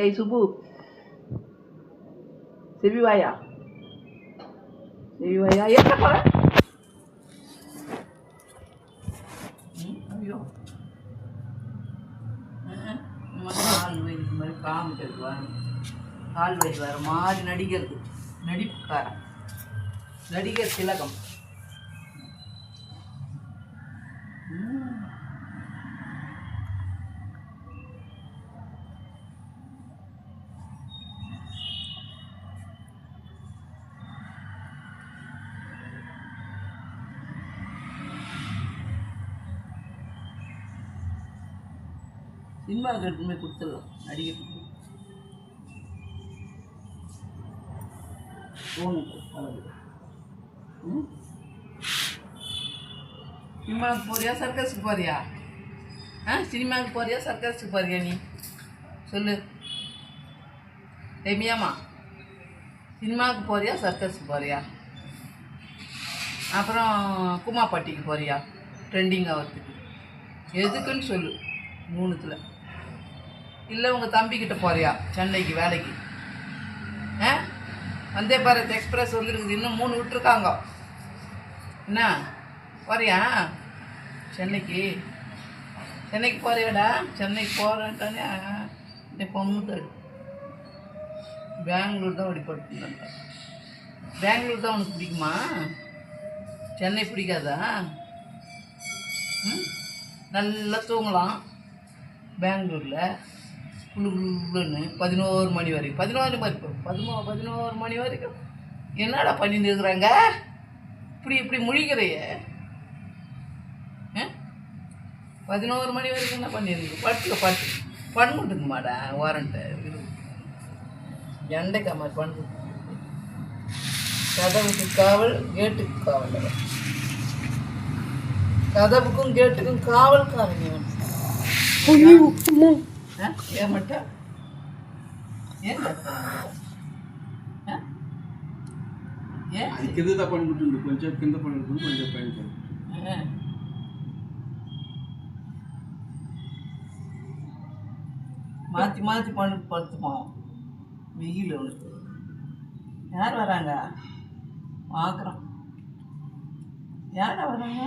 ஏய் சுப்பு செவி வாயா செவி வாயா என்ன போற ம், ஐயோ ம்ம். இந்த மாதிரி கால் வலி இந்த மாதிரி சினிமாவுக்கு எடுத்துன்னு போய் கொடுத்துடலாம் நடிகருக்கு ம்? சினிமாவுக்கு போறியா சர்க்கஸுக்கு போறியா? ஆ சினிமாவுக்கு போறியா சர்க்கஸுக்கு போறியா நீ? சொல்லு. ரம்யாமா சினிமாவுக்கு போறியா சர்க்கஸுக்கு போறியா? அப்புறம் குமாப்பட்டிக்கு போறியா? ட்ரெண்டிங் ஆகிறதுக்கு எதுக்குன்னு சொல்லு மூணுத்தில். இல்லை உங்கள் தம்பிக்கிட்ட போறியா? சென்னைக்கு வேலைக்கு. ஆ? வந்தே பாரத் எக்ஸ்பிரஸ் வந்துருக்குது. இன்னும் மூணு விட்டுருக்காங்க. என்ன? போறியா? சென்னைக்கு. சென்னைக்கு போறியாடா? சென்னைக்கு போகிறேன்ட்டானே இந்த பொண்ணு தேடு பெங்களூர் தான் அடிப்படுத்துங்க பெங்களூர் தான் உனக்கு பிடிக்குமா? சென்னை பிடிக்காதா? ம்? நல்லா தூங்கலாம். பெங்களூரில். குளு பதினோரு மணி வரைக்கும் பதினோரு மணி பதினோ பதினோரு மணி வரைக்கும். என்னடா பண்ணிட்டு இருக்கிறாங்க? இப்படி இப்படி முழிக்கிறைய? பதினோரு மணி வரைக்கும் என்ன பண்ணிருக்கு பட்டு பண்ணுட்டுங்க மாடா வாரண்ட்டு எண்டைக்கா மாதிரி பண்ணு கதவுக்கு காவல் கேட்டுக்கு காவல். கதவுக்கும் கேட்டுக்கும் காவல் காரணி ஏன் மட்டும் ஏன் கத்துறாங்க? ఆ? ఏ అది కింద పడుకుంటుంది కొంచెం కింద పడుకుంటుంది కొంచెం పైన పడుకుంటుంది ఆ. மாற்றி மாற்றி பண்ணு படுத்துப்போம் வெயில் உனக்கு யார் வராங்க பார்க்குறோம் யாரா வராங்க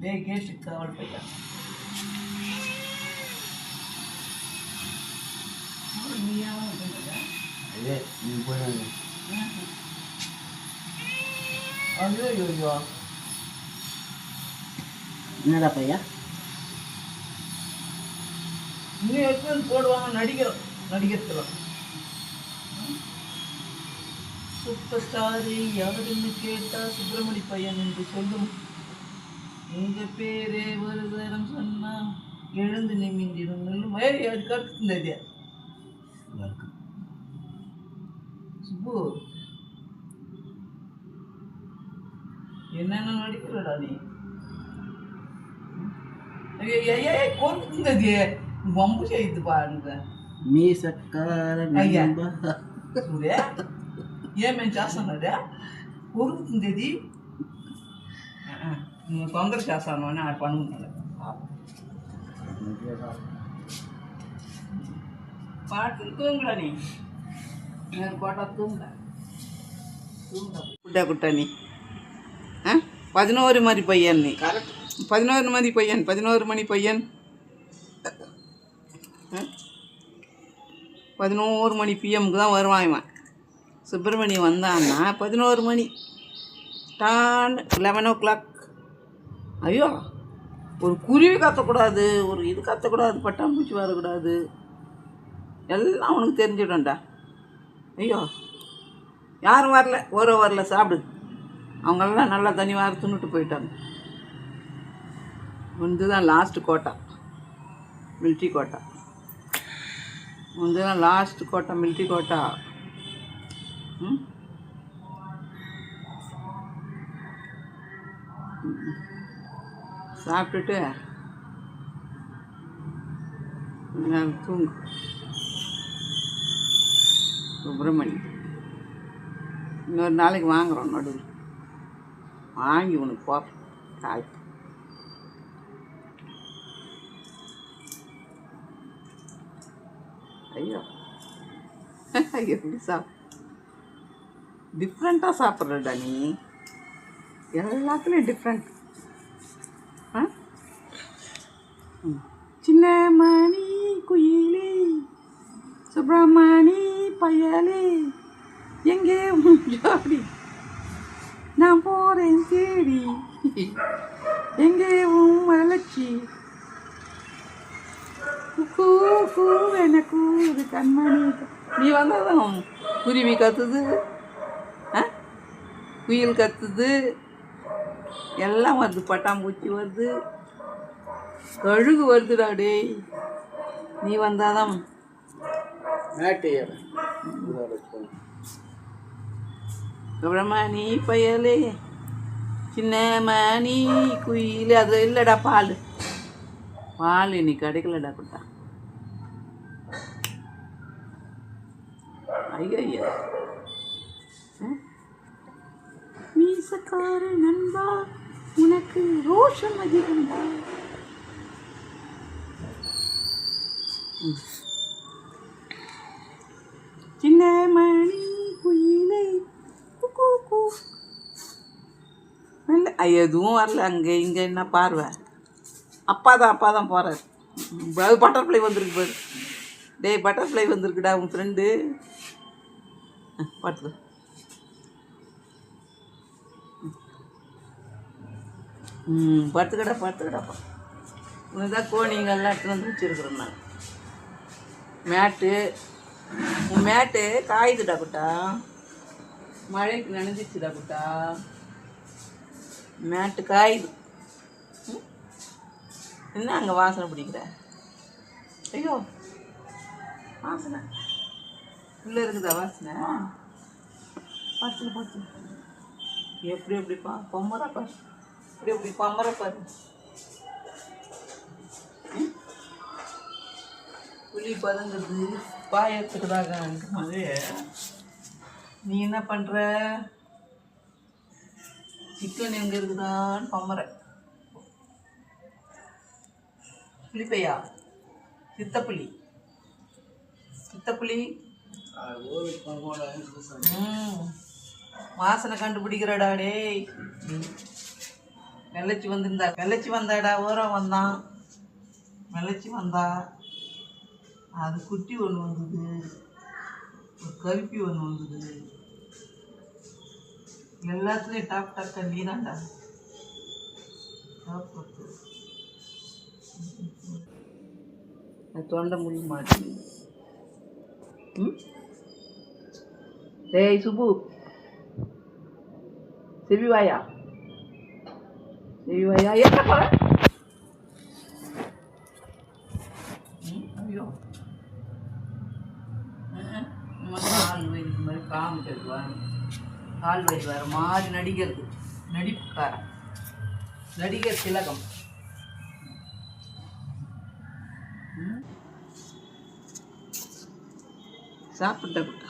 டே கேட்டு காவல் போயிட்டா அதே நீ போய் ஐயோ ஐயோ என்னடா நடிகர் நடிகத்தில் சூப்பர் ஸ்டார் யாருன்னு கேட்டால் சுப்பிரமணி பையன் என்று சொல்லும். உங்கள் பேரே ஒரு தரம் சொன்னா எழுந்து நிமிந்திடும் மேலும் வேறு இந்த ஐடியா சுப்பு என்னென்ன நடிக்கிறடா நீ ஐயோ ஐயா கொறுத்துந்தது வம்பு செய்து பாருங்க మీ సక్కార అయ్యా. నింబ. చూడే ఏమేం చేస్తున్నాడా కొరుకుతుంది నువ్వు తొందర చేస్తాను అని ఆడ పనుకున్నాడు பாட்டு தூங்குடானி నేను కోట தூங்குடா தூங்குடா குட்டா குட்டா நீ ஆ பதினோரு மாதிரி பையன் நீ பதினோரு மணி பையன் பதினோரு மணி பையன் ஆ? பதினோரு மணி பிஎம்க்கு தான் வருவான் இவன் சுப்பிரமணியம் வந்தான்னா பதினோரு மணி டான் லெவன் ஓ கிளாக் ஐயோ ஒரு குருவி கத்தக்கூடாது ஒரு இது கத்தக்கூடாது பட்டாம்பூச்சி வரக்கூடாது எல்லாம் உனக்கு தெரிஞ்சிடும்டா ஐயோ யாரும் வரல. ஒரு வரல சாப்பிடு. அவங்கெல்லாம் நல்லா தனி வார போயிட்டாங்க. வந்து தான் லாஸ்ட் கோட்டா. Military quota. வந்து தான் லாஸ்ட் கோட்டா மில்ட்ரி கோட்டா. ம்? சாப்பிட்டுட்டு தூங்கு. சுப்பிரமணி. இன்னொரு நாளைக்கு வாங்குறோம் நடுவில். வாங்கி உனக்கு போ காய். ஐயோ. எப்படி சாப் டிஃப்ரெண்ட்டாக சாப்பிட்றடா நீ. எல்லாத்துலேயும் டிஃப்ரெண்ட் ஆ? சின்ன மணி குயிலி. சுப்பிரமணி பயலே. எங்கே உன் ஜோடி நான் போறேன் தேடி. எங்கே உன் மலர்ச்சி? கூ கூ எனக்கு இது கண்மணி. நீ வந்தாதான் குருவி கத்துது ஆ? குயில் கத்துது. எல்லாம் வருது பட்டாம்பூச்சி வருது. கழுகு வருதுடா டேய். நீ வந்தாதான் மேட்டு சுப்பிரமணி பயலே. சின்ன மணி குயில். அது இல்லைடா பால். பால் இன்னைக்கு கிடைக்கலடா குட்டா ஐயோ மீசக்கார நண்பா உனக்கு ரோஷம் அதிகம்டா ம். சின்ன மணி குயிலை குக்கூ கூ. இல்லை எதுவும் வரல. அங்கே இங்கே என்ன பார்வை? அப்பா தான் அப்பா தான் போகிறார் அது பட்டர்ஃப்ளை வந்திருக்கு பாரு. டேய் பட்டர்ஃப்ளை வந்திருக்குடா உன் ஃப்ரெண்டு பார்த்து ம் பார்த்துக்கடா பார்த்துக்கடாப்பா இன்னும் தான் கோணிங்கெல்லாம் எடுத்துகிட்டு வந்து வச்சுருக்குறேன் நான். மேட்டு. உன் மேட்டு காயுதுடா குட்டா. மழைக்கு நனைஞ்சிச்சுடா குட்டா. மேட்டு காயுது ம்? என்ன அங்கே வாசனை பிடிக்கிற? ஐயோ வாசனை. உள்ளே இருக்குதா வாசனை? பார்த்து பார்த்து எப்படி எப்படி பா பொம்மரா பாரு. இப்படி எப்படி பொம்மரா பாரு? புளி பதங்குது. பாயத்துக்குதாக நீ என்ன பண்ணுற சிக்கன் எங்கே இருக்குதான்னு பம்மரை புளிப்பையா? சித்தப்புளி. சித்தப்புளி. அது ஒரு வாசனை கண்டுபிடிக்கிறடா டேய். வெள்ளச்சி வந்திருந்தா. வெள்ளச்சி வந்தாடா ஓரம் வந்தான் வெள்ளச்சி வந்தா. அது குட்டி ஒன்று வந்தது. ஒரு கருப்பி ஒன்று வந்தது. எல்லாத்துலேயும் டாப் டாக்கா நீ தான்டா தொண்டை முடிய மாட்டி ம்? டேய் சுப்பு. செவி வாயா? செவி வாயா? என்ன போற ஐயோ. இந்த மாதிரி கால் காமிக்கிறது கால் வலி வேறு மாதிரி நடிக்கிறது நடிப்புக்காரன் நடிகர் திலகம் ம். சாப்பிட்ட குட்டா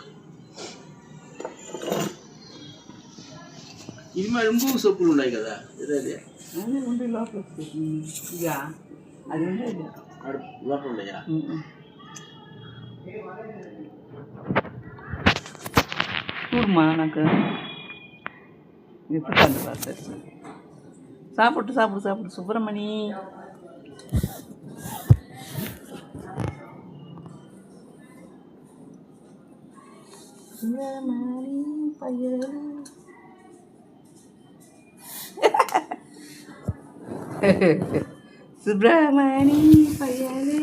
ఇది మరి ఇంకో సొప్పులు ఉన్నాయి కదా ఇదే అది ఉండి లోపల ఇక అది ఉండేది ఆడ లోపల ఉన్నాయా சூடுமா எனக்கு? எப்படி பண்ணுறா சரி சரி சாப்பிட்டு சாப்பிடு சாப்பிடு சுப்பிரமணி. சுப்பிரமணி பையன். சுப்பிரமணி பயலே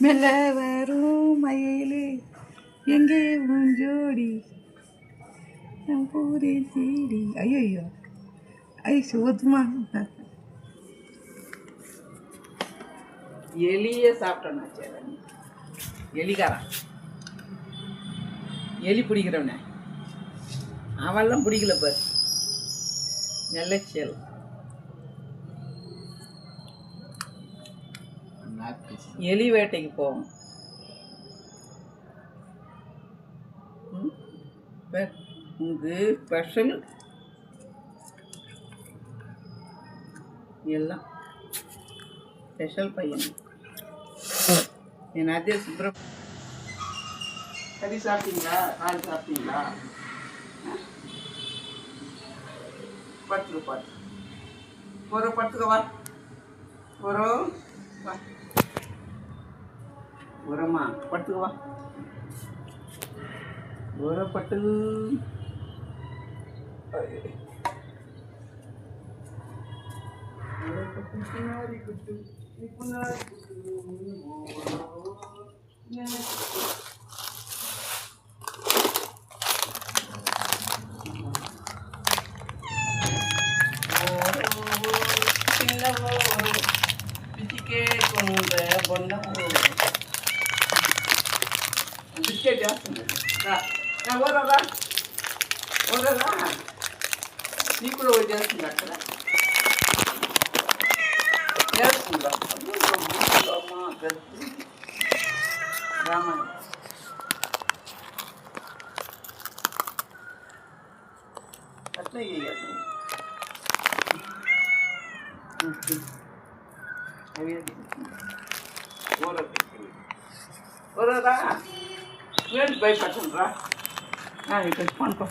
மெல்ல வரும் மயிலே. எங்கே உன் நான் பூரி தேடி ஐயோ ஐ சுத்தமா எலியே சாப்பிட்டோம் சரி எலிக்காரன் எலி பிடிக்கிறவனே அவெல்லாம் பிடிக்கல பார் நல்ல செயல் எலி வேட்டைக்கு போவோம் பேர் இங்கு இது ஸ்பெஷல் எல்லாம். ஸ்பெஷல் பையன். என் அதே சுப்ர கறி சாப்பிட்டீங்களா? கால் சாப்பிட்டீங்களா? பத்து பத்து. ஒரு படுத்துக்க வா. ஒரு உரமா ஒரம்மா வா. ஒரு பட்டு ஒரு பட்டு பின்னாடி குட்டு నీకు కూడా ఒకటి అక్కడ. చేస్తుందా? రామాయణ. అట్లా చేయాలి. ఓరదా ఏంటి ఇక్కడ పండుకో.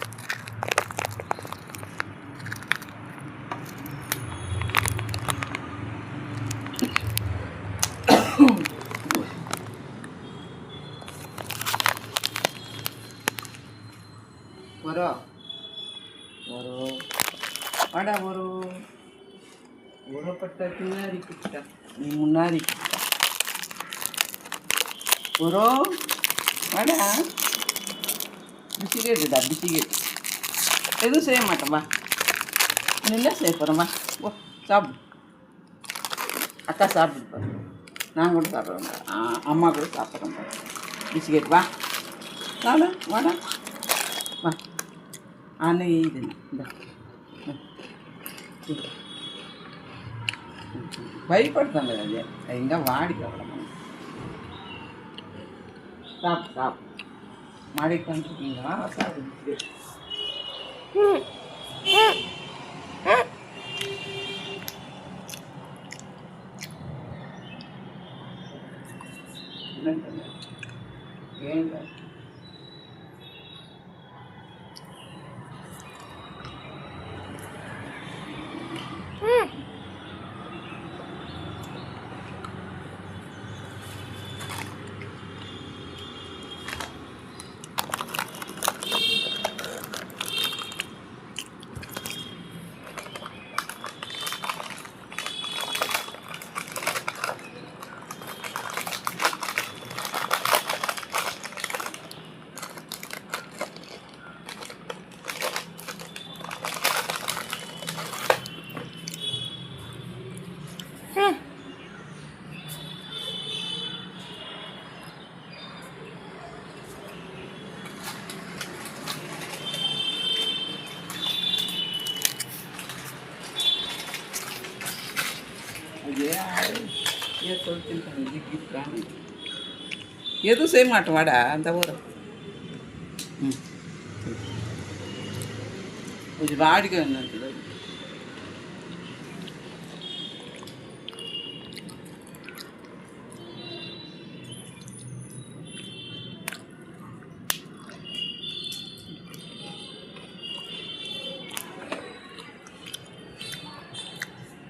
ஒரு ஒரு அட ஒரு உரப்பட்ட பின்னாடி கிட்ட. நீ முன்னாடி ஒரு அட பிசிகேட் இதா பிசிகேட் எதுவும் செய்ய மாட்டேன் வா. நின்னா செய்ய போகிறேன் வா. ஓ சாப்பிடு. அக்கா சாப்பிட்டு நான் கூட சாப்பிட்றேன் அம்மா கூட சாப்பிட்றேன் பிஸ்கெட் வா. சாப்பிட வாடா. வா. ஆனே இது இந்த భయపడుతుంది అది ఇంకా వాడికి అవ్వడం స్టాప్ స్టాప్ మాడి కంటుగా ఏం కాదు எதுவும் செய்ய மாட்டேன் வாடா அந்த ஊரை ம்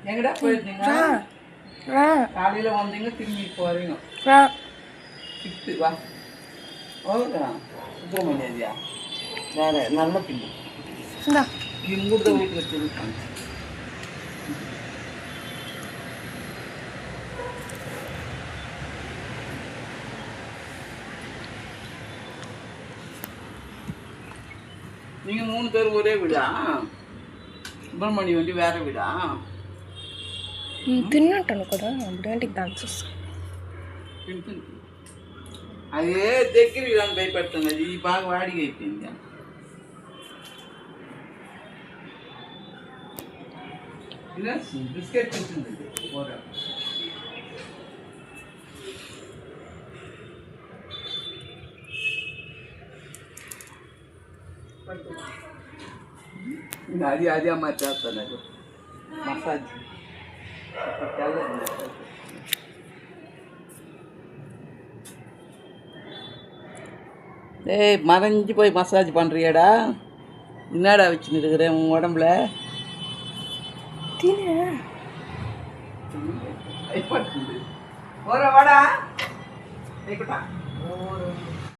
எங்கடா போயிருந்தீங்க? காலையில வந்தீங்க திரும்பி போறீங்க சிக்ஸ்த்து வா. ஓகேடா சுப்பிரமணியா வேற நல்ல பிள்ளை இங்குடுத வீட்டில் வச்சிருக்காங்க நீங்க மூணு பேர் ஒரே வீடா? சுப்பிரமணி வண்டி வேற வீடா? తిన్నట్టు కదా అప్పుడేంటి డాన్సెస్ అదే దగ్గర భయపెడుతుంది. భయపెడుతున్నది ఈ బాగా వాడిగా అయిపోయింది. బిస్కెట్ తింటుంది అది అది అమ్మ చేస్తాను. అది. మసాజ్. ஏய் மறைஞ்சு போய் மசாஜ் பண்ணுறியாடா என்னடா வச்சுன்னு இருக்கிறேன் உன் உடம்புல? ஒரு வாடா.